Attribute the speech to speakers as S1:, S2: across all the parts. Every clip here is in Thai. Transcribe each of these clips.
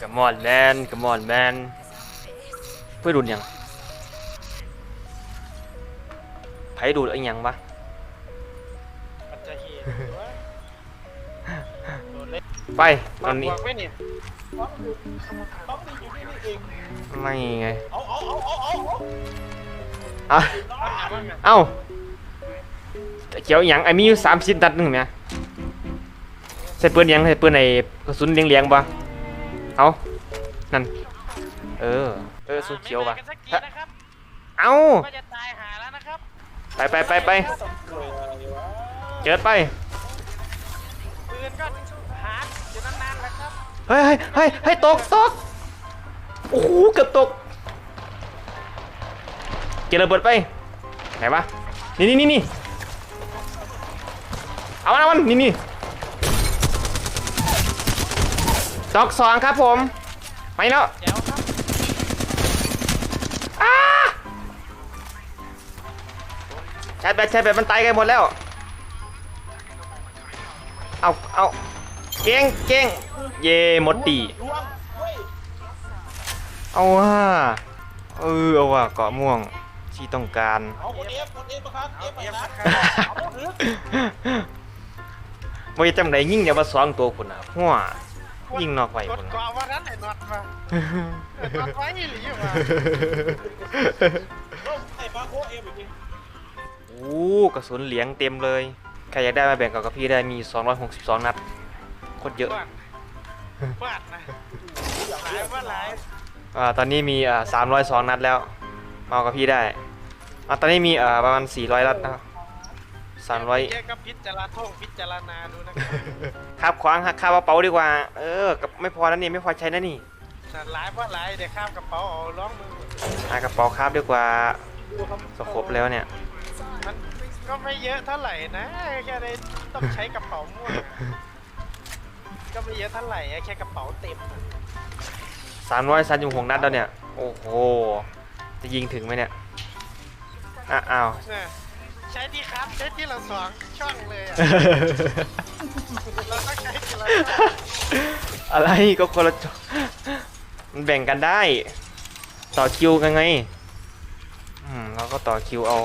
S1: Come on man Come on man เพื่อดูดยังไผดูดไอ้หยังวะ
S2: มันจะเหี้ยวะโดนเล่น
S1: ไปต
S2: มา
S1: อน
S2: บ
S1: นี้
S2: วกไว้นี่
S3: ต้องดีอยู่นี่นี่เอง
S1: ไม่ไง
S3: เอาเอาเอาเอาเอา
S1: อะ
S2: เอาหาบ้างอะ
S1: เอ้าเขียวหยังไอ้มีอยู่สามสิบนัดหนึ่งไหมใส่ปืนหยังใส่ปืนไอ้กระสุนเลี้ยงเลี้ยงๆบ่ เอานั่น เออ เออสุนเขียวป่ะ
S2: ไม่เป็นไรกันสักทีนะครับ
S1: เอ้า
S2: ก็จะตายหาแล้วนะครับ
S1: ไปไปไปไปเจิดไป
S2: ปืนก็หาอยู่นานๆแล้วครับ
S1: เฮ้ยเฮ้ยเฮ้ยเฮ้ยตกตกโอ้โหเกือบตก เกระเบิดไป ไหนวะ นี่นี่นี่นี่เอามันเอามันนี่นี่ ตอกสองครับผมไปแล้ว
S2: เดี๋ยวครับ
S1: อ้าใช้แบบใช้แบบมันตายกันหมดแล้ว เอาเอาเก่งเก่งเย่หมดตี
S3: ล่วงเฮ้ย
S1: เอาว่าเออเอาว่าเกาะม่วงที่ต้องการ
S3: เอาคนเอฟคนเอฟมาครับเอฟไป
S2: เดี๋ยว
S3: นะ
S2: ครับ
S3: เอาเถอะ
S1: บ่จำได้ยิ่งอย่ามาสองตัวคุณนะหัว ยิ่งนอกไว้
S2: ก
S1: คุ
S2: ด
S1: ณ
S2: กรอบว่านั้นไอ้น็อตมาไอ้น็อตไว้หรือยังไง
S3: เอาไอ้บาโคเอฟอีกที
S1: โอ้กระสุนเหลียงเต็มเลย ใครอยากได้มาแบ่งกับพี่ได้มี 262 นัดโคตรเยอะ
S2: ฟาดฟาดนะหลายว่าหลาย
S1: อ่าตอนนี้มีอ่า302 นัดแล้วมาเอากับพี่ได้อ่าตอนนี้มีอ่าประมาณ 400 นัดนะครับ 300
S2: แกก็พิจารณาท่องพิจารณาดูนะครับ
S1: ครับขวางหักคาบกระเป๋าดีกว่า เออกับไม่พอนะนี่ไม่พอใช้นะนี่
S2: แต่หลายว่าหลายเดี๋ยวข้ามกระเป๋าเอาล้องมือ
S1: หากระเป๋าคาบดีกว่าสครบแล้วเนี่ย
S2: มันก็ไม่เยอะเท่าไหร่นะแค่ได้ต้องใช้กระเป๋าม่วงอะก็ไม่เยอะเท่าไหร่อะแค่กระเป๋าเต็มอะ
S1: สามร้อยซันอยู่หกนัดแล้วเนี่ย โอ้โห จะยิงถึงไหมเนี่ยอะอ้าว
S2: เนี่ย ใช้ที่ครับ ใช้ที่ละสองช่องเลยอะเราต้องใช้ทีละช่อง
S1: อะไรก็คนละจอมันแบ่งกันได้ ต่อคิวกันไงอืมเราก็ต่อคิวเอา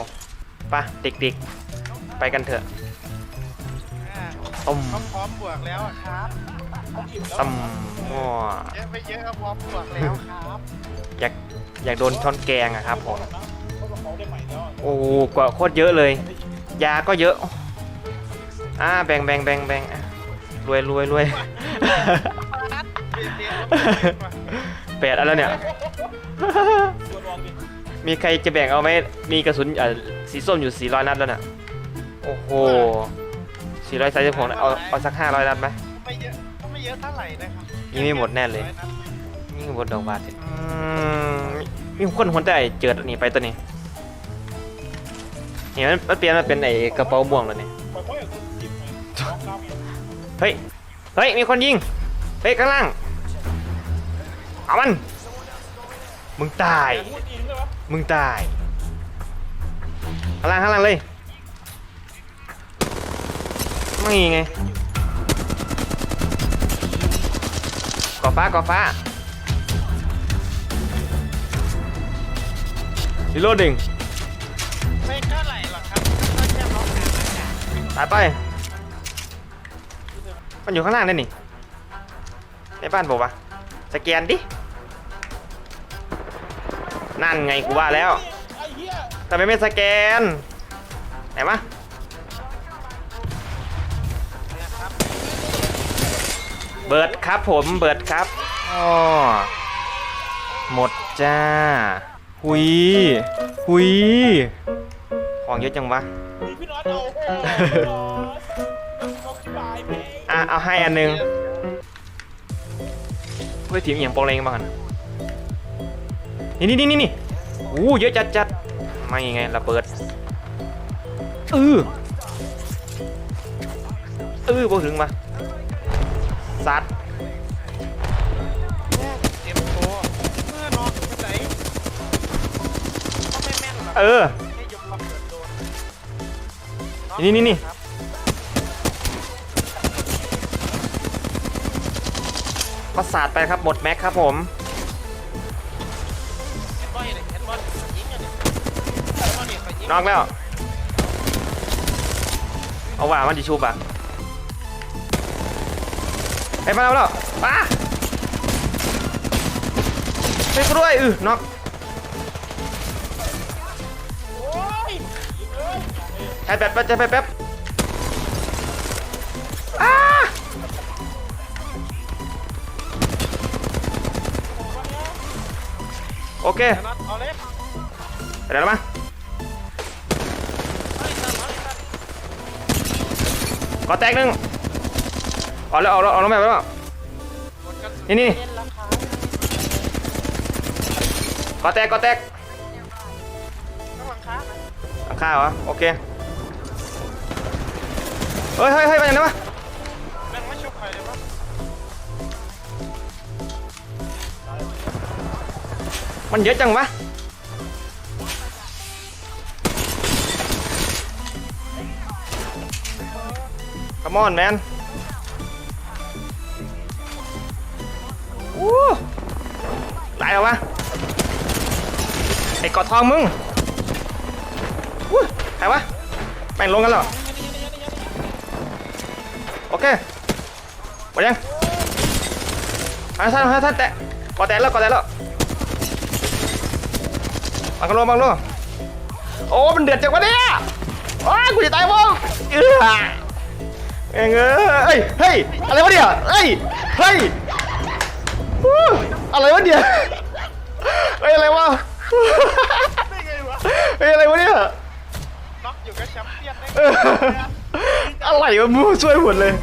S1: ไปะเด็กๆ ไปกันเถอะ
S2: อ่า
S1: ต้ม
S2: เขาพร้อมบวกแล้วอะครับ
S1: ต้มมั่ว
S2: เยอะไปเยอะก็พร้อมบวกแล้วครับ
S1: อยากอยากโดนช้อนแกงอะครับผม โอ้โหกว่าโคตรเยอะเลย ยาก็เยอะอ่าแบ่งแบ่งแบ่งแบ่งอะรวยรวยรวย
S2: นัดเปลี่ยนเปลี่ยน
S1: แปดอันแล้วเนี่ย
S3: ตัวรองดิ
S1: มีใครจะแบ่งเอาไหมมีกระสุนเอ่อสีส้มอยู่ 400 นัดแล้วน่ะ โอ้โห400ใส่ผมเอาเอาสัก 500 นัดไหม
S2: ไม่เยอะก็ไม่เยอะเท่าไหร่นะครับ
S1: นี่ไม่หมดแน่เลยนี่บนดอกบาทสิอืมมีคนหัวใจเจิดอันนี้ไปตัวนี้ เห็นมันมันเปลี่ยนมาเป็นไอ้กระเป๋าม่วงแล้วนี่
S3: ปล่อยเขาอย่างจิบไปน้องน้ำอีก
S1: เฮ้ย เฮ้ย มีคนยิง เฮ้ย ข้างล่าง เอามัน มึงตาย
S3: แต่พูดจริงเลยวะ
S1: มึงตาย ข้างล่างข้างล่างเลย ไม่ไงก่อฟ้าก่อฟ้ารีโหลดหนึ่ง ตายไป มันอยู่ข้างล่างนี่นี่ ในบ้านบอกว่าสแกนดิ นั่นไงกูว่าแล้วทำไมไม่สแกน ไหนมา
S2: เบ
S1: เบิร์ดครับผมเบิร์ดครับอ๋อหมดจ้า หุย หุย ของเยอะจังวะ
S3: มีพี่น็อตเอาโอ้โหพี่น็อตเขาขี้บายไป
S1: อะ เอาให้อันหนึงเพื่อทีมอหย่างโปรเลงบ้างกันนี่นี่นี่นี่นี่อู้เยอะจัดจัดไม่ไงระเบิดเออเออพอถึงมาซัด
S2: เตรียมตัวเมื่อนอนอยู่ที่ไหนก็ไม่แม่นหรอก
S1: เออ
S2: นี่
S1: นี่นี่
S2: ครับ
S1: อก็สาดไปครับหมดแม็กครับผม
S2: นอก
S1: แล้ว เอาว่ามันดิชูบอะไอ้มาแล้วมาแล้วป้าช่วยกูด้วยอือนอก แป๊บแป๊บแป๊บแป๊บแป๊บอ้าโอเค
S2: น็อตเอาเลย
S1: ไปเดี๋ยวแล้วมา
S2: เอาเลยเอาเลย
S1: ก่อแตกหนึ่งเอาแล้วเอาแล้วเอาแล้วแม่ไปแล้ว
S2: หมดกัน
S1: นี่นี่
S3: เล่นราคา
S1: ก่อแตกก่อแตก
S2: ต้องหลังค้านะ
S1: หลังคาเหรอโอเค เฮ้ยเฮ้ยเฮ้ยไปยังไหนวะ
S2: แม่งไม่ชุบใครเลยวะ
S1: มันเยอะจังวะขมอนแมนอู้ตายแล้ววะไอ้กอดทองมึงอู้ใครวะแม่งลงกันแล้ว โอเคหมดยังมาท่านมาท่านแตะกอดแตะแล้วกอดแตะแล้วบังกะโลบังกะโลโอ้มันเดือดจังวะเนี่ยโอ้ยกูจะตายบ้งเออเองเอ้ยเฮ้ยอะไรวะเนี่ยเฮ้ยเฮ้ยฮู้อะไรวะเนี่ยเฮ้ยอะไรวะ
S2: ได้ไงวะ
S1: เฮ้ยอะไรวะเนี่ย
S2: น็อกอยู่กับแชมเปี้ยนได้ไง
S1: เอออะไรวะมูช่วยหมดเลย